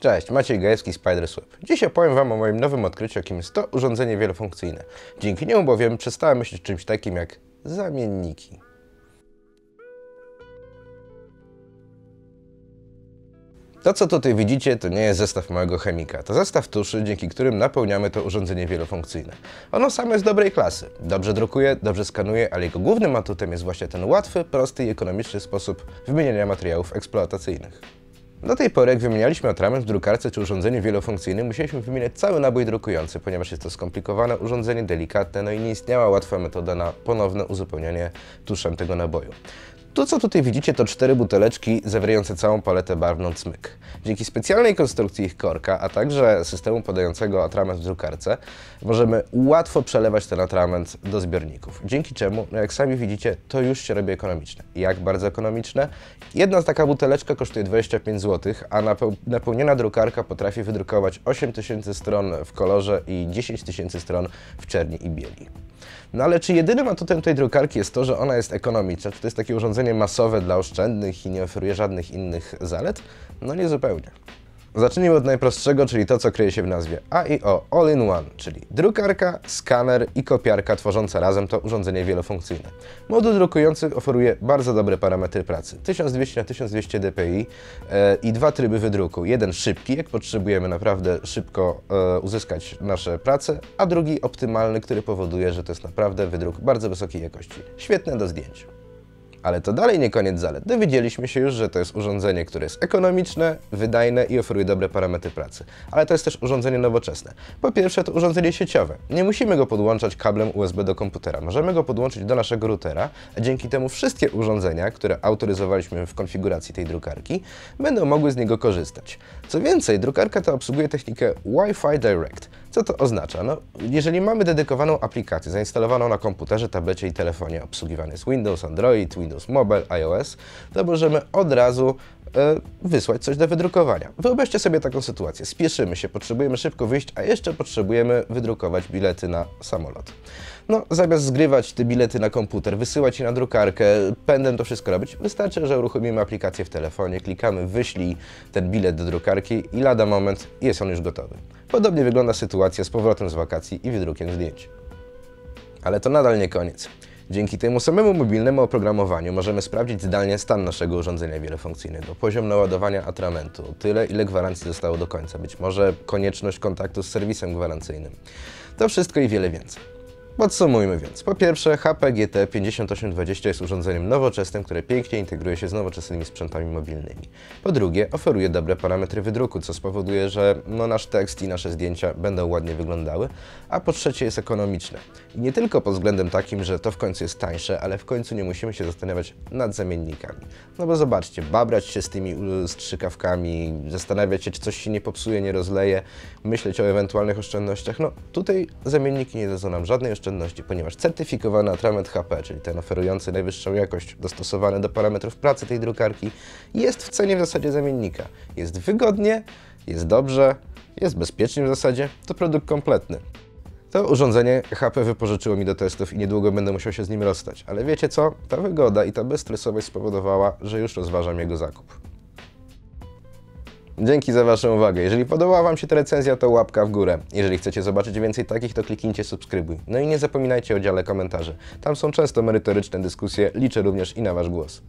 Cześć, Maciej Gajewski, Spidersweb. Dziś opowiem Wam o moim nowym odkryciu, jakim jest to urządzenie wielofunkcyjne. Dzięki niemu bowiem przestałem myśleć o czymś takim jak zamienniki. To, co tutaj widzicie, to nie jest zestaw małego chemika. To zestaw tuszy, dzięki którym napełniamy to urządzenie wielofunkcyjne. Ono samo jest dobrej klasy. Dobrze drukuje, dobrze skanuje, ale jego głównym atutem jest właśnie ten łatwy, prosty i ekonomiczny sposób wymieniania materiałów eksploatacyjnych. Do tej pory, jak wymienialiśmy atrament w drukarce czy urządzeniu wielofunkcyjnym, musieliśmy wymieniać cały nabój drukujący, ponieważ jest to skomplikowane urządzenie, delikatne, no i nie istniała łatwa metoda na ponowne uzupełnianie tuszem tego naboju. To, co tutaj widzicie, to cztery buteleczki zawierające całą paletę barwną cmyk. Dzięki specjalnej konstrukcji ich korka, a także systemu podającego atrament w drukarce, możemy łatwo przelewać ten atrament do zbiorników. Dzięki czemu, no jak sami widzicie, to już się robi ekonomiczne. Jak bardzo ekonomiczne? Jedna taka buteleczka kosztuje 25 zł, a napeł napełniona drukarka potrafi wydrukować 8000 stron w kolorze i 10 tysięcy stron w czerni i bieli. No ale czy jedynym atutem tej drukarki jest to, że ona jest ekonomiczna? Czy to jest takie urządzenie masowe dla oszczędnych i nie oferuje żadnych innych zalet? No nie zupełnie. Zacznijmy od najprostszego, czyli to, co kryje się w nazwie AIO All-in-One, czyli drukarka, skaner i kopiarka tworzące razem to urządzenie wielofunkcyjne. Moduł drukujący oferuje bardzo dobre parametry pracy. 1200 na 1200 dpi e, i dwa tryby wydruku. Jeden szybki, jak potrzebujemy naprawdę szybko e, uzyskać nasze prace, a drugi optymalny, który powoduje, że to jest naprawdę wydruk bardzo wysokiej jakości. Świetne do zdjęć. Ale to dalej nie koniec zalet. Dowiedzieliśmy się już, że to jest urządzenie, które jest ekonomiczne, wydajne i oferuje dobre parametry pracy. Ale to jest też urządzenie nowoczesne. Po pierwsze, to urządzenie sieciowe. Nie musimy go podłączać kablem USB do komputera. Możemy go podłączyć do naszego routera, a dzięki temu wszystkie urządzenia, które autoryzowaliśmy w konfiguracji tej drukarki, będą mogły z niego korzystać. Co więcej, drukarka ta obsługuje technikę Wi-Fi Direct. Co to oznacza? No, jeżeli mamy dedykowaną aplikację zainstalowaną na komputerze, tablecie i telefonie, obsługiwany jest Windows, Android, Windows Mobile, iOS, to możemy od razu wysłać coś do wydrukowania. Wyobraźcie sobie taką sytuację. Spieszymy się, potrzebujemy szybko wyjść, a jeszcze potrzebujemy wydrukować bilety na samolot. No, zamiast zgrywać te bilety na komputer, wysyłać je na drukarkę, pędem to wszystko robić, wystarczy, że uruchomimy aplikację w telefonie, klikamy wyślij ten bilet do drukarki i lada moment jest on już gotowy. Podobnie wygląda sytuacja z powrotem z wakacji i wydrukiem zdjęć. Ale to nadal nie koniec. Dzięki temu samemu mobilnemu oprogramowaniu możemy sprawdzić zdalnie stan naszego urządzenia wielofunkcyjnego, poziom naładowania atramentu, tyle ile gwarancji zostało do końca, być może konieczność kontaktu z serwisem gwarancyjnym. To wszystko i wiele więcej. Podsumujmy więc. Po pierwsze, HP GT 5820 jest urządzeniem nowoczesnym, które pięknie integruje się z nowoczesnymi sprzętami mobilnymi. Po drugie, oferuje dobre parametry wydruku, co spowoduje, że no, nasz tekst i nasze zdjęcia będą ładnie wyglądały. A po trzecie, jest ekonomiczne. I nie tylko pod względem takim, że to w końcu jest tańsze, ale w końcu nie musimy się zastanawiać nad zamiennikami. No bo zobaczcie, babrać się z tymi strzykawkami, zastanawiać się, czy coś się nie popsuje, nie rozleje, myśleć o ewentualnych oszczędnościach. No tutaj zamienniki nie dadzą nam żadnej oszczędności, ponieważ certyfikowany atrament HP, czyli ten oferujący najwyższą jakość, dostosowany do parametrów pracy tej drukarki, jest w cenie w zasadzie zamiennika. Jest wygodnie, jest dobrze, jest bezpiecznie w zasadzie, to produkt kompletny. To urządzenie HP wypożyczyło mi do testów i niedługo będę musiał się z nim rozstać. Ale wiecie co? Ta wygoda i ta bezstresowość spowodowała, że już rozważam jego zakup. Dzięki za Waszą uwagę. Jeżeli podobała Wam się ta recenzja, to łapka w górę. Jeżeli chcecie zobaczyć więcej takich, to kliknijcie subskrybuj. No i nie zapominajcie o dziale komentarzy. Tam są często merytoryczne dyskusje, liczę również i na Wasz głos.